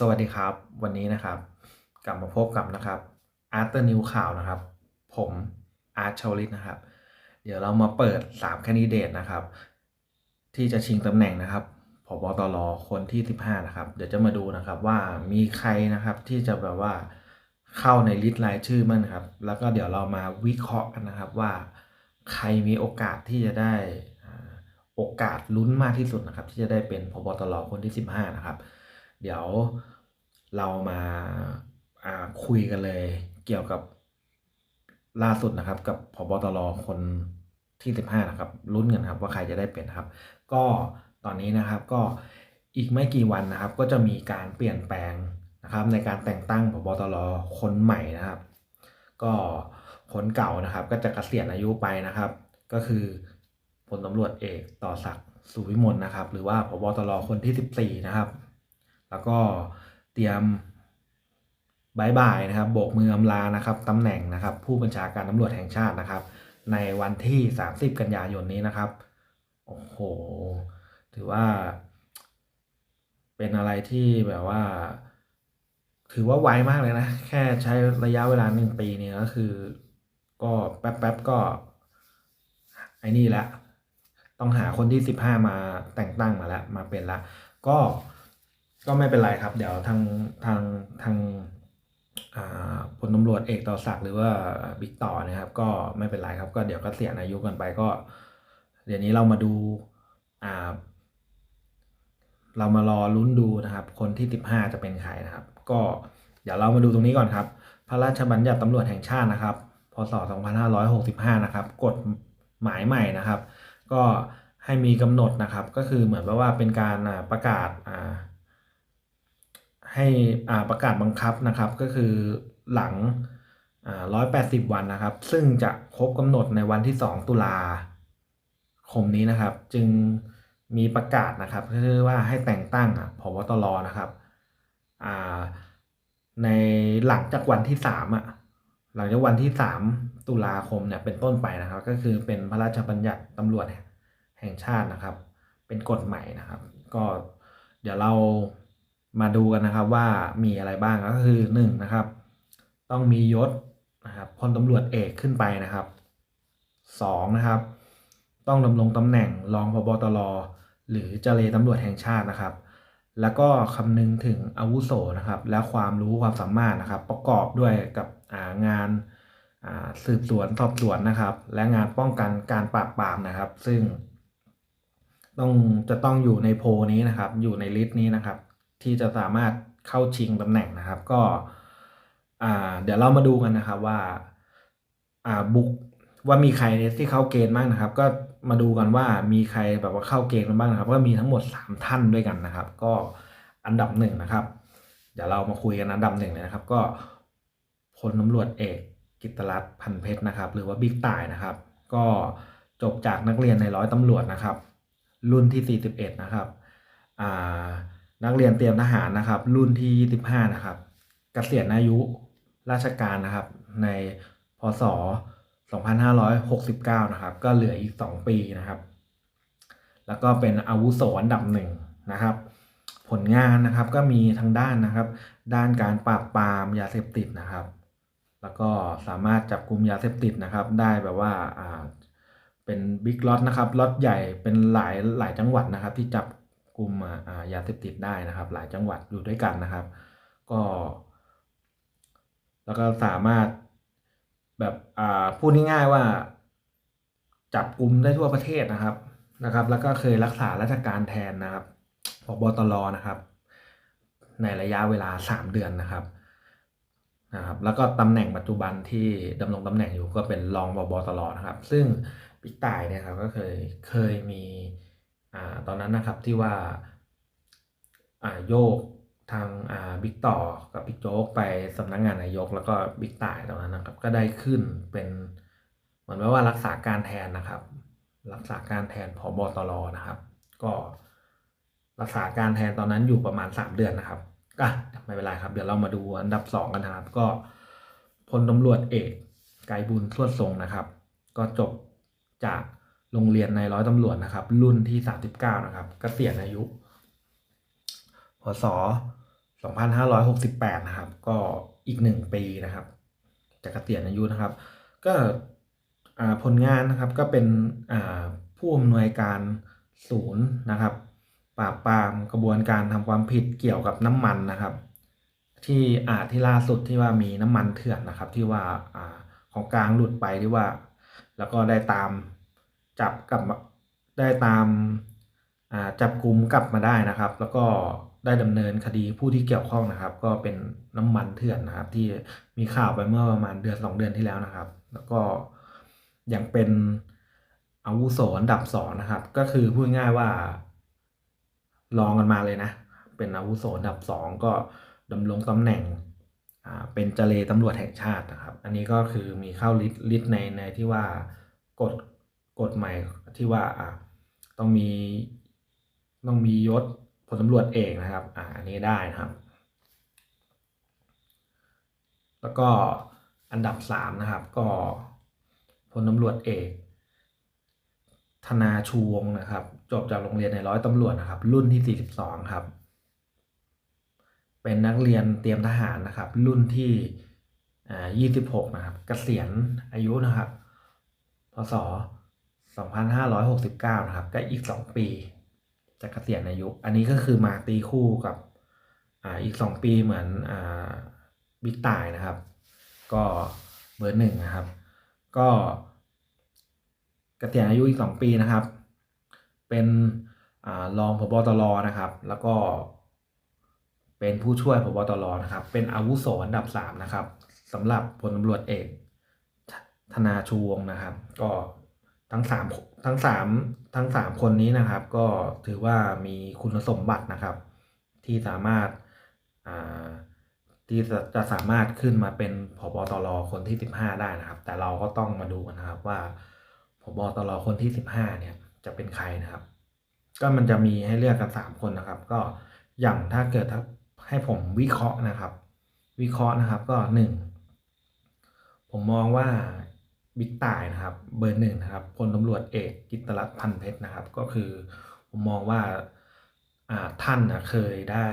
สวัสดีครับ วันนี้นะครับ กลับมาพบกับนะครับอาร์ตนิวข่าวนะครับ ผมอาร์ตชาวลิตนะครับ เดี๋ยวเรามาเปิด3แคนดิเดตนะครับ ที่จะชิงตำแหน่งนะครับผบตรคนที่ 15 นะครับ เดี๋ยวจะมาดูนะครับว่ามีใครนะครับที่จะแบบว่าเข้าในลิสต์รายชื่อมั่งนครับ แล้วก็เดี๋ยวเรามาวิเคราะห์กันนะครับว่า ใครมีโอกาสที่จะได้อโอกาสลุ้นมากที่สุดนะครับ ที่จะได้เป็นพบตรคนที่ 15 นะครับ เดี๋ยวเรามาาคุยกันเลยเกี่ยวกับล่าสุดนะครับ กับพบตรคนที่ 15 นะครับลุ้นกันครับว่าใครจะได้เป็นครับ ก็ตอนนี้นะครับก็อีกไม่กี่วันนะครับ ก็จะมีการเปลี่ยนแปลงนะครับ ในการแต่งตั้งพบตรคนใหม่นะครับ ก็คนเก่านะครับ ก็จะเกษียณอายุไปนะครับ ก็คือพลตำรวจเอกต่อศักดิ์สุวิมลนะครับ หรือว่าพบตรคนที่ 14 นะครับ แล้วก็เตรียมบายบายนะครับโบกมืออำลานะครับตำแหน่งนะครับ ผู้บัญชาการตำรวจแห่งชาตินะครับ ในวันที่ 30 กันยายนนี้นะครับ โอ้โห ถือว่า เป็นอะไรที่แบบว่า ถือว่าไวมากเลยนะ แค่ใช้ระยะเวลาหนึ่งปีเนี่ยก็คือ ก็แป๊บๆก็ไอ้นี่ละ ต้องหาคนที่สิบห้ามาแต่งตั้งมาแล้ว มาเป็นละ ก็ ก็ไม่เป็นไรครับ เดี๋ยวทางทางทางพลตำรวจเอกต่อศักดิ์หรือว่าบิ๊กต่อนะครับ ก็ไม่เป็นไรครับก็เดี๋ยวก็เสียอายุกันไปก็ เดี๋ยวนี้เรามาดูอ่าเรามารอลุ้นดูนะครับ คนที่ 15 จะเป็นใครนะครับ ก็เดี๋ยวเรามาดูตรงนี้ก่อนครับ พระราชบัญญัติตำรวจแห่งชาตินะครับ พศ 2565 นะครับ กฎหมายใหม่นะครับ ก็ให้มีกำหนดนะครับ ก็คือเหมือนแบบว่าเป็นการประกาศอ่า ให้อาประกาศบังคับนะครับก็คือหลังอ่า180 วันนะครับ ซึ่งจะครบกำหนดในวันที่ 2 ตุลาคมนี้นะครับ จึงมีประกาศนะครับก็คือว่าให้แต่งตั้งอะพบตรนะครับในหลังจากวันที่3อะหลังจากวันที่ 3 ตุลาคมเนี่ยเป็นต้นไปนะครับ ก็คือเป็นพระราชบัญญัติตำรวจแห่งชาตินะครับ เป็นกฎใหม่นะครับ ก็เดี๋ยวเรา มาดูกันนะครับว่ามีอะไรบ้างก็คือหนึ่งนะครับ ต้องมียศนะครับพลตำรวจเอกขึ้นไปนะครับสองนะครับ ต้องดำรงตำแหน่งรองพบตรหรือเจรตำรวจแห่งชาตินะครับ แล้วก็คำนึงถึงอาวุโสนะครับ และความรู้ความสามารถนะครับ ประกอบด้วยกับางานาสืบสวนสอบสวนนะครับ และงานป้องกันการปราบปรามนะครับ ซึ่งต้องจะต้องอยู่ในโพลนี้นะครับ อยู่ในลิสต์นี้นะครับ ที่จะสามารถเข้าชิงตำแหน่งนะครับก็เดี๋ยวเรามาดูกันนะครับว่าบุกว่ามีใครที่เข้าเกณฑ์บ้างนะครับ ก็มาดูกันว่ามีใครแบบว่าเข้าเกณฑ์กันบ้างนะครับ ก็มีทั้งหมด 3 ท่านด้วยกันนะครับ ก็อันดับหนึ่งนะครับ เดี๋ยวเรามาคุยกันอันดับหนึ่งเลยนะครับ ก็พลตำรวจเอกกิตรัตน์พันเพชรนะครับ หรือว่าบิ๊กต่ายนะครับ ก็จบจากนักเรียนในร้อยตำรวจนะครับ รุ่นที่ 41 นะครับอ่า นักเรียนเตรียมทหารนะครับ รุ่นที่ 25 นะครับเกษียณอายุราชการนะครับ ในพศ 2569 นะครับ ก็เหลืออีก 2 ปีนะครับ แล้วก็เป็นอาวุโสอันดับหนึ่งนะครับ ผลงานนะครับก็มีทางด้านนะครับ ด้านการปราบปรามยาเสพติดนะครับ แล้วก็สามารถจับกลุ่มยาเสพติดนะครับ ได้แบบว่าเป็นบิ๊กล็อตนะครับล็อตใหญ่เป็นหลายหลายจังหวัดนะครับ ที่จับ กลุ่มยาเสพติดได้นะครับ หลายจังหวัดอยู่ด้วยกันนะครับ ก็ แล้วก็สามารถแบบพูดง่ายๆว่า จับกลุ่มได้ทั่วประเทศนะครับนะครับ แล้วก็เคยรักษาราชการแทนนะครับพบตรนะครับ ในระยะเวลา 3 เดือนนะครับนะครับ แล้วก็ตำแหน่งปัจจุบันที่ดำรงตำแหน่งอยู่ก็เป็นรองบบตรนะครับ ซึ่งปิกต่ายเนี่ยครับก็เคยเคยมี ตอนนั้นนะครับที่ว่าโยกทางบิ๊กต่อกับบิ๊กโจ๊กไปสำนักงานนายกแล้วก็บิ๊กต่ายตอนนั้นนะครับ ก็ได้ขึ้นเป็นเหมือนว่ารักษาการแทนนะครับ รักษาการแทนผบตรนะครับ ก็รักษาการแทนตอนนั้นอยู่ประมาณ 3 เดือนนะครับก็ไม่เป็นไรครับ เดี๋ยวเรามาดูอันดับ 2 กันนะครับ ก็พลตำรวจเอกไกบุญทวดทรงนะครับ ก็จบจาก โรงเรียนในร้อยตำรวจนะครับ รุ่นที่ 39 นะครับกเกษียณอายุ พศ 2568 นะครับ ก็อีก 1 ปีนะครับจะเกษียณอายุนะครับ ก็ผลงานนะครับก็เป็นผู้อำนวยการศูนย์นะครับปราบปรามกระบวนการทำความผิดเกี่ยวกับน้ำมันนะครับ ที่อาที่ล่าสุดที่ว่ามีน้ำมันเถื่อนนะครับ ที่ว่าอ่าของกลางหลุดไปที่ว่า แล้วก็ได้ตาม จับกลับมาได้ตามจับกลุ่มกลับมาได้นะครับ แล้วก็ได้ดำเนินคดีผู้ที่เกี่ยวข้องนะครับ ก็เป็นน้ำมันเถื่อนนะครับ ที่มีข่าวไปเมื่อประมาณเดือนสองเดือนที่แล้วนะครับ แล้วก็ยังเป็นอาวุโสอันดับสองนะครับ ก็คือพูดง่ายว่ารองกันมาเลยนะ เป็นอาวุโสอันดับสองก็ดำรงตำแหน่งเป็นเจเลตำรวจแห่งชาตินะครับ อันนี้ก็คือมีเข้าลิสต์ในในที่ว่ากฎ ฎใหม่ที่ว่าอ่าต้องมีต้องมียศพลตำรวจเอกนะครับอ่าอันนี้ได้นะครับ แล้วก็อันดับสามนะครับก็พลตำรวจเอก ธนาชูวงนะครับ จบจากโรงเรียนในร้อยตำรวจนะครับ รุ่นที่ 42 ครับ เป็นนักเรียนเตรียมทหารนะครับ รุ่นที่อ่า26นะครับเกษียณอายุนะครับพศ 2569 นะครับ ก็อีก 2 ปีจะเกษียณอายุ อันนี้ก็คือมาตีคู่กับอ่าอีก 2 ปีเหมือนอ่าบิ๊กต่ายนะครับ ก็เบอร์หนึ่งนะครับ ก็เกษียณอายุอีก 2 ปีนะครับ เป็นอรองพบตรนะครับ แล้วก็เป็นผู้ช่วยพบตรนะครับ เป็นอาวุโสอันดับ3นะครับสำหรับพลตำรวจเอกธนาชูวงนะครับ ก็ ทั้งสามทั้งสามทั้งสามคนนี้นะครับ ก็ถือว่ามีคุณสมบัตินะครับ ที่สามารถาที่จะจะสามารถขึ้นมาเป็นพบตรคนที่ 15 ได้นะครับ แต่เราก็ต้องมาดูกันนะครับว่าพบตรคนที่ 15 เนี่ยจะเป็นใครนะครับ ก็มันจะมีให้เลือกกัน3คนนะครับ ก็อย่างถ้าเกิดถ้าให้ผมวิเคราะห์นะครับ วิเคราะห์นะครับก็ 1 ผมมองว่า บิ๊กต่ายนะครับเบอร์หนึ่งนะครับพลตำรวจเอกกิตตรัตน์พันเพชรนะครับ ก็คือผมมองว่าอ่าท่านนะเคยได้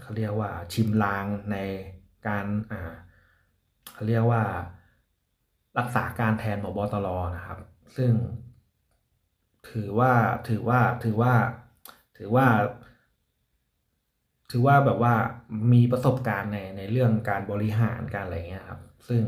เขาเรียกว่าชิมลางในการอ่าเขาเรียกว่ารักษาการแทนพบอตรนะครับ ซึ่งถือว่าถือว่าถือว่าถือว่า ถือว่าแบบว่ามีประสบการณ์ในในเรื่องการบริหารการอะไรเงี้ยครับ ซึ่ง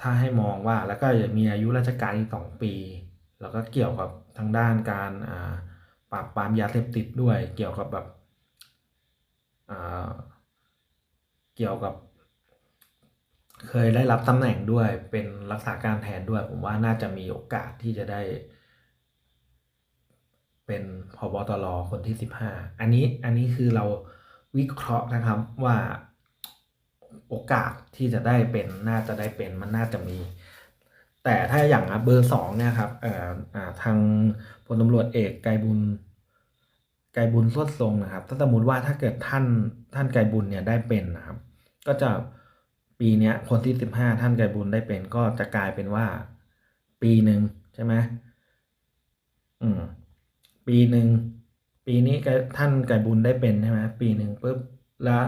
ถ้าให้มองว่าแล้วก็จะมีอายุราชการอีกสองปี แล้วก็เกี่ยวกับทางด้านการปราบปรามยาเสพติดด้วย เกี่ยวกับแบบเกี่ยวกับ เคยได้รับตำแหน่งด้วยเป็นรักษาการแทนด้วย ผมว่าน่าจะมีโอกาสที่จะได้ เป็นพบตรคนที่ 15 อันนี้อันนี้คือเราวิเคราะห์นะครับว่า โอกาสที่จะได้เป็นน่าจะได้เป็นมันน่าจะมี แต่ถ้าอย่างเบอร์สองเนี่ยครับเอ่อทางพลตำรวจเอกไกบุญไกบุญสวดทรงนะครับ ถ้าสมมติว่าถ้าเกิดท่านท่านไกบุญเนี่ยได้เป็นนะครับ ก็จะปีนี้คนที่สิบห้าท่านไกบุญได้เป็น ก็จะกลายเป็นว่า ปีหนึ่งใช่ไหมอืมปีหนึ่งปีนี้ท่านไกบุญได้เป็นใช่ไหมปีหนึ่งปุ๊บแล้ว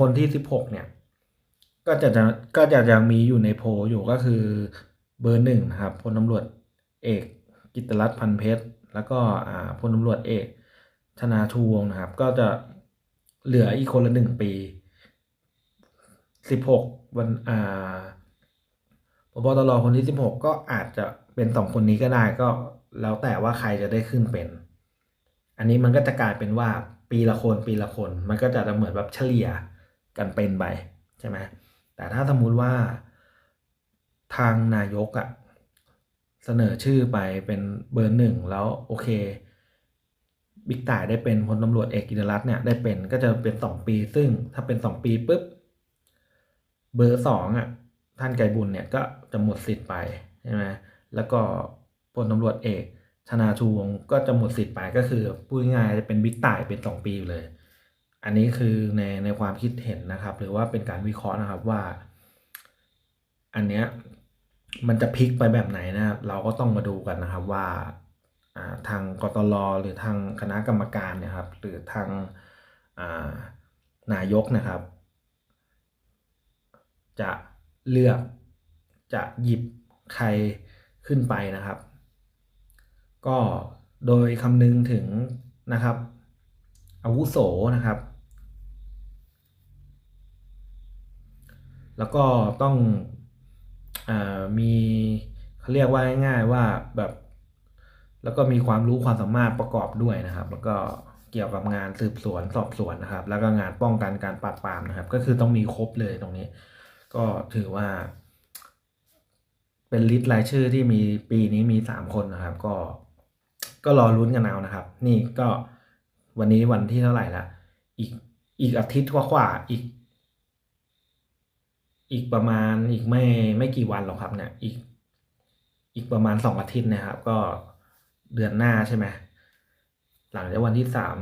คนที่สิบหกเนี่ย ก็จะจะก็จะยังมีอยู่ในโพอยู่ก็คือเบอร์หนึ่งนะครับพลตำรวจเอก กิตติรัตน์พันเพชร แล้วก็อ่าพลตำรวจเอกธนาชูวงนะครับ ก็จะเหลืออีกคนละหนึ่งปีสิบหกวันอ่าพบตรคนที่สิบหกก็อาจจะเป็นสองคนนี้ก็ได้ก็แล้วแต่ว่าใครจะได้ขึ้นเป็น อันนี้มันก็จะกลายเป็นว่าปีละคนปีละคน มันก็จะเหมือนแบบเฉลี่ย กันเป็นไปใช่ไหมแต่ถ้าสมมุติว่าทางนายกอะ่ะเสนอชื่อไปเป็นเบอร์หนึ่งแล้วโอเคบิ๊กต่ายได้เป็นพลตำรวจเอกกิตติรัตน์เนี่ยได้เป็นก็จะเป็นสองปี ซึ่งถ้าเป็นสองปีปุ๊บเบอร์สองอะท่านไกบุญเนี่ยก็จะหมดสิทธิ์ไปใช่ไหมแล้วก็พลตำรวจเอกธนาชูวงก็จะหมดสิทธิ์ไปก็คือพูดง่ายๆจะเป็นบิ๊กต่ายเป็นสองปีเลย อันนี้คือในในความคิดเห็นนะครับ หรือว่าเป็นการวิเคราะห์นะครับว่า อันเนี้ยมันจะพลิกไปแบบไหนนะครับเราก็ต้องมาดูกันนะครับว่าทางกตลหรือทางคณะกรรมการเนี่ยครับ หรือทางานายกนะครับ จะเลือกจะหยิบใครขึ้นไปนะครับ ก็โดยคำนึงถึงนะครับ อาวุโสนะครับ แล้วก็ต้องอมีเขาเรียกว่าง่ายๆว่าแบบ แล้วก็มีความรู้ความสามารถประกอบด้วยนะครับ แล้วก็เกี่ยวกับงานสืบสวนสอบสวนนะครับ แล้วก็งานป้องกันการปราบปรามนะครับ ก็คือต้องมีครบเลยตรงนี้ ก็ถือว่า เป็นลิสต์รายชื่อที่มีปีนี้มีสามคนนะครับ ก็ ก็รอลุ้นกันเอานะครับ นี่ก็วันนี้วันที่เท่าไหร่ละอีกอีกอาทิตย์กว่าๆอีก อีกประมาณอีกไม่ไม่กี่วันหรอกครับเนี่ยอีกอีกประมาณสองอาทิตย์นะครับ ก็เดือนหน้าใช่ไหมหลังจากวันที่สาม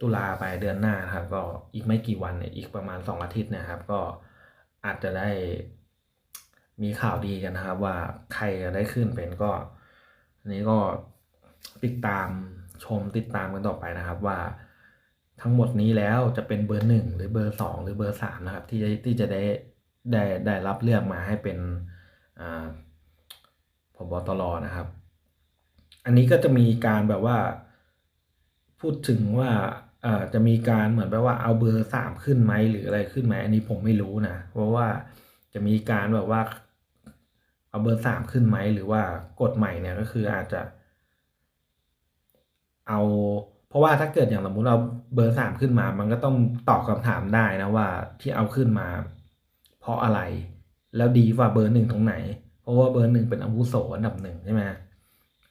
ตุลาไปเดือนหน้านครับ ก็อีกไม่กี่วันเนี่ยอีกประมาณสองอาทิตย์นะครับ ก็อาจจะได้มีข่าวดีกันนะครับ ว่าใครจะได้ขึ้นเป็นก็อันนี้ก็ติดตามชมติดตามกันต่อไปนะครับ ว่าทั้งหมดนี้แล้วจะเป็นเบอร์หนึ่งหรือเบอร์สองหรือเบอร์สามนะครับ ที่จะที่จะได้ ได้ได้รับเลือกมาให้เป็นอ่าพบตรนะครับ อันนี้ก็จะมีการแบบว่า พูดถึงว่าจะมีการเหมือนแบบว่าเอาเบอร์สามขึ้นไหมหรืออะไรขึ้นไหมอันนี้ผมไม่รู้นะเพราะว่าจะมีการแบบว่า เอาเบอร์สามขึ้นไหมหรือว่ากฎใหม่เนี่ยก็คืออาจจะ เอาเพราะว่าถ้าเกิดอย่างสมมติเราเบอร์สามขึ้นมา มันก็ต้องตอบคำถามได้นะว่าที่เอาขึ้นมา เพราะอะไร แล้วดีกว่าเบอร์หนึ่งตรงไหน เพราะว่าเบอร์หนึ่งเป็นอาวุโสอันดับหนึ่งใช่ไหม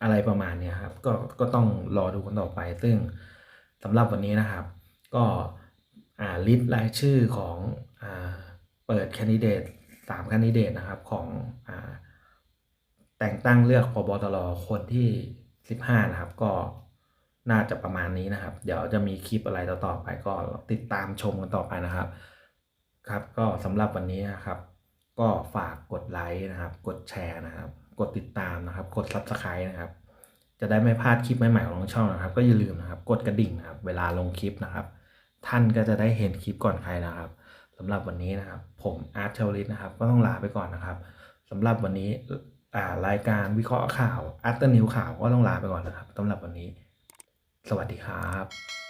อะไรประมาณเนี้ยครับก็ก็ต้องรอดูกันต่อไป ซึ่งสำหรับวันนี้นะครับ ก็อ่าลิสต์รายชื่อของอ่าเปิดแคนดิเดตสามแคนดิเดตนะครับของอ่าแต่งตั้งเลือกพบตรคนที่ 15 นะครับ ก็น่าจะประมาณนี้นะครับ เดี๋ยวจะมีคลิปอะไรต่อๆไปก็ติดตามชมกันต่อไปนะครับ ครับก็สำหรับวันนี้นะครับ ก็ฝากกดไลค์นะครับ กดแชร์นะครับ กดติดตามนะครับ กด subscribe นะครับ จะได้ไม่พลาดคลิปใหม่ๆของช่องนะครับ ก็อย่าลืมนะครับ กดกระดิ่งนะครับ เวลาลงคลิปนะครับ ท่านก็จะได้เห็นคลิปก่อนใครนะครับสำหรับวันนี้นะครับ ผมอาร์ตเทลลิสนะครับ ก็ต้องลาไปก่อนนะครับสำหรับวันนี้อ่ารายการวิเคราะห์ข่าวอาร์ตนิวข่าวก็ต้องลาไปก่อนนะครับสำหรับวันนี้ สวัสดีครับ